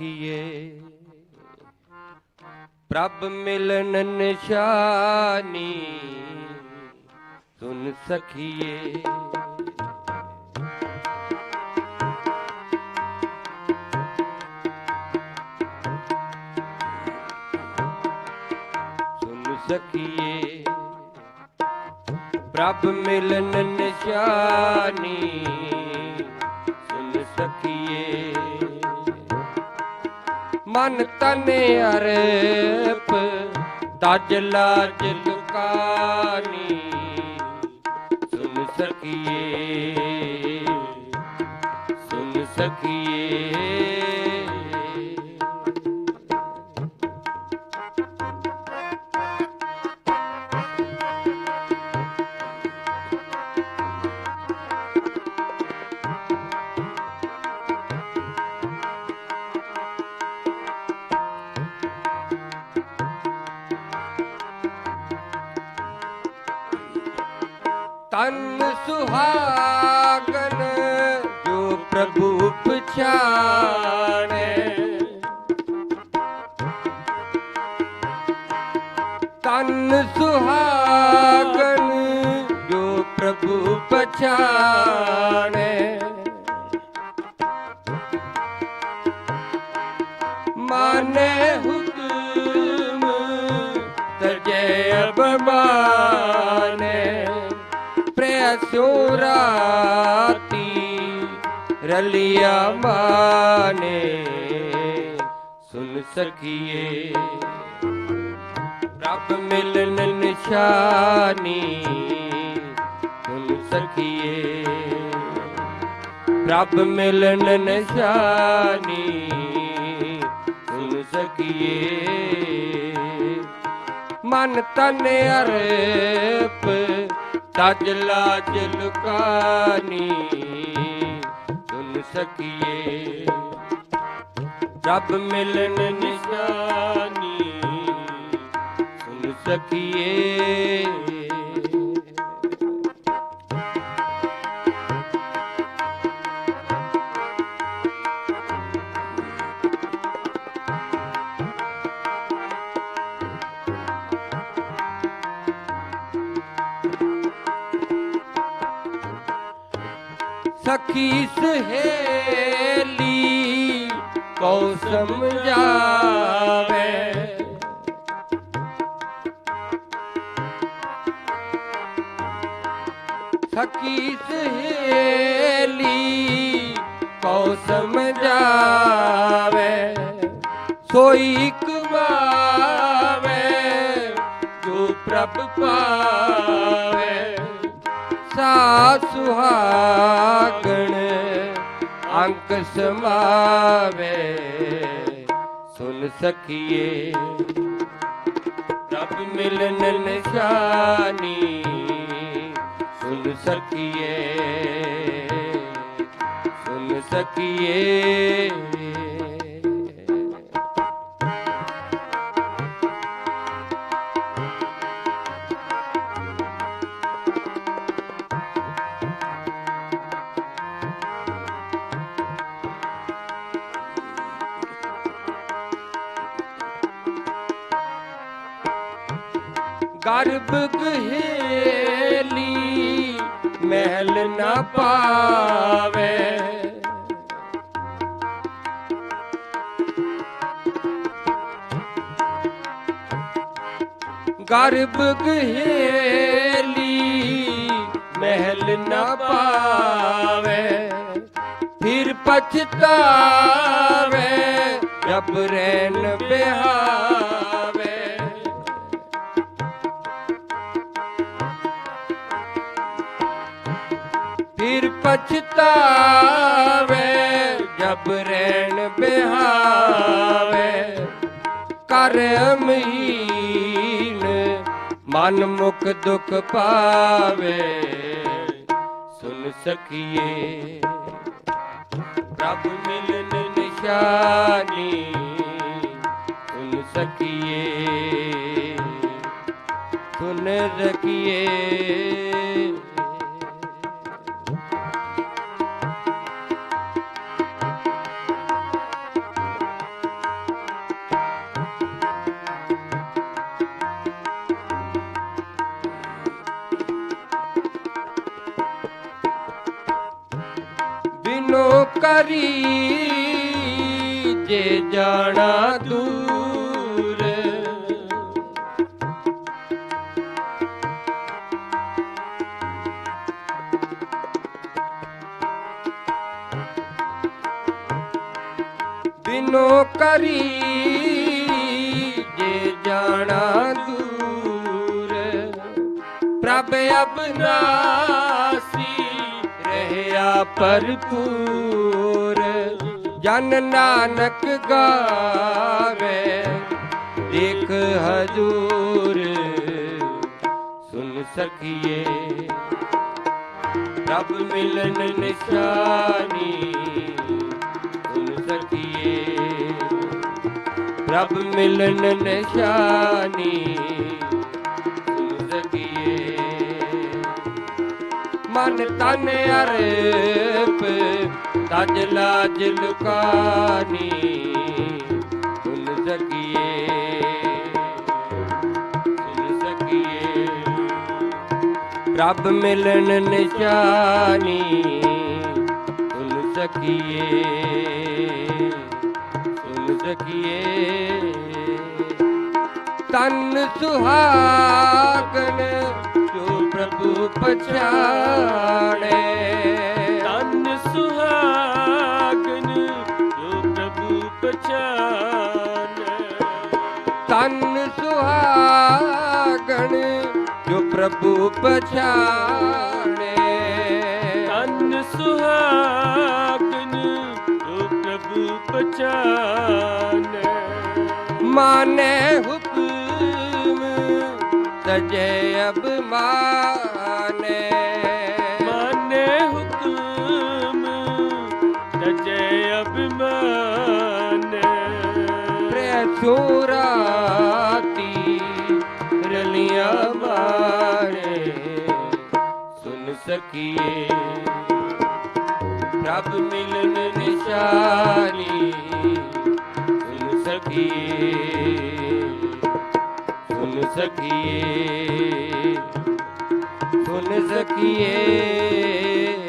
ਕੀਏ। ਪ੍ਰਭ ਮਿਲਨ ਨਿਸ਼ਾਨੀ ਸੁਨ ਸਖੀਏ। ਸੁਨ ਸਖੀਏ। ਪ੍ਰਭ ਮਿਲਨ ਨਿਸ਼ਾਨੀ ਮਨ ਤਨ ਅਰਪ ਤਜ ਲਾਜ ਲੁਕਾਨੀ। ਸੁਣ ਸਖੀਏ ਸੁਨ ਸਖੀਏ ਤਨ ਸੁਹਾਗਨ ਜੋ ਪ੍ਰਭੂ ਪਛਾਣੇ ਪ੍ਰੇਸੋ ਰਾਤੀ ਰਲਿਆ ਮਾਨੇ? ਸੁਨ ਸਕੀਏ। ਰੱਬ ਮਿਲਨ ਨਿਸ਼ਾਨੀ ਸੁਨ ਸਕੀਏ। ਰੱਬ ਮਿਲਨ ਨਿਸ਼ਾਨੀ ਸੁਨ ਸਕੀਏ। ਮਨ ਤਨ ਅਰਪ ਤਜ ਲਾਜ ਲੁਕਾਨੀ ਸੁਨ ਸਕੀਏ। ਰੱਬ ਮਿਲਨ ਨਿਸ਼ਾਨੀ ਸੁਨ ਸਕੀਏ। ਸਖੀ ਸਹੇਲੀ ਕੋ ਸਮਝਾਵੇ? ਸਖੀ ਸਹੇਲੀ ਕੋ ਸਮਝਾਵੇ? ਸੋਈ ਕਮਾਵੇ ਜੋ ਪ੍ਰਭ ਪਾਵੇ। ਸੁਹਾਗਣ ਅੰਕ ਸਮਾਵੇ ਸੁਨ ਸਖੀਏ ਰੱਬ ਮਿਲਨ ਨਿਸ਼ਾਨੀ ਸੁਨ ਸਕੀਏ ਸੁਨ ਸਕੀਏ। ਗਰਭ ਗਹੇਲੀ ਮਹਿਲ ਨਾ ਪਾਵੇ। ਗਰਭ ਗਹੇਲੀ ਮਹਿਲ ਨਾ ਪਾਵੇ। ਫਿਰ ਪਛਤਾਵੇ ਜਬ ਰੈਨ ਬਿਹਾਵੇ ਫਿਰ ਪਛਤਾਵੇ, ਜਬ ਰੈਣ ਬਿਹਾਵੇ। ਕਰ ਅਮਹੀਨ ਮਨ ਮੁਖ ਦੁਖ ਪਾਵੇ। ਸੁਨ ਸਕੀਏ, ਪ੍ਰਭ ਮਿਲਨ ਨਿਸ਼ਾਨੀ। ਸੁਨ ਸਕੀਏ, ਸੁਨ ਰਖੀਏ ਕਰੀ ਜੇ ਜਾਣਾ ਦੂਰ। ਬਿਨੋ ਕਰੀ ਜੇ ਜਾਣਾ ਦੂਰ। ਪ੍ਰਭ ਅਬਨਾਸੀ ਰਹਿਆ ਭਰਪੂਰ, ਜਨ ਨਾਨਕ ਗਾਵੇ, ਦੇਖ ਹਜੂਰ, ਸੁਨ ਸਕੀਏ। ਪ੍ਰਭ ਮਿਲਨ ਨਿਸ਼ਾਨੀ, ਸੁਨ ਸਕੀਏ। ਪ੍ਰਭ ਮਿਲਨ ਨਿਸ਼ਾਨੀ ਮਨ ਤਨ ਅਰਪ ਤਜ ਲਾਜ ਲੁਕਾਨੀ, ਸੁਨ ਸਕੀਏ ਸੁਨ ਸਕੀਏ। ਪ੍ਰਭ ਮਿਲਨ ਨਿਸ਼ਾਨੀ, ਸੁਨ ਸਕੀਏ ਸੁਨ ਸਕੀਏ। ਤਨ ਸੁਹਾਗਨ ਪ੍ਰਭੂ ਪਛਾਣੇ। ਤਨ ਸੁਹਾਗਨ ਜੋ ਪ੍ਰਭੂ ਪਛਾਨੈ ਤਨ ਸੁਹਾਗਣ ਜੋ ਪ੍ਰਭੂ ਪਛਾਣੇ। ਤਨ ਸੁਹਾਗਨ ਜੋ ਪ੍ਰਭੂ ਪਛਾਨੈ ਮਾਨੇ ਹੁਕਮ ਤਜੇ ਅਬ ਮਾਨੇ ਹੁਕਮ ਤਜੇ ਅਭਿਮਾਨੈ। ਪ੍ਰਿਆ ਸੂਰਾਤੀ ਰਲੀਆਂ ਮਾਰੇ। ਸੁਨ ਸਕੀਏ ਪ੍ਰਭ ਮਿਲਨ ਨਿਸ਼ਾਨੀ। ਸੁਨ ਸਕੀਏ। ਸੁਨ ਸਕੀਏ ਸੁਨ ਸਕੀਏ।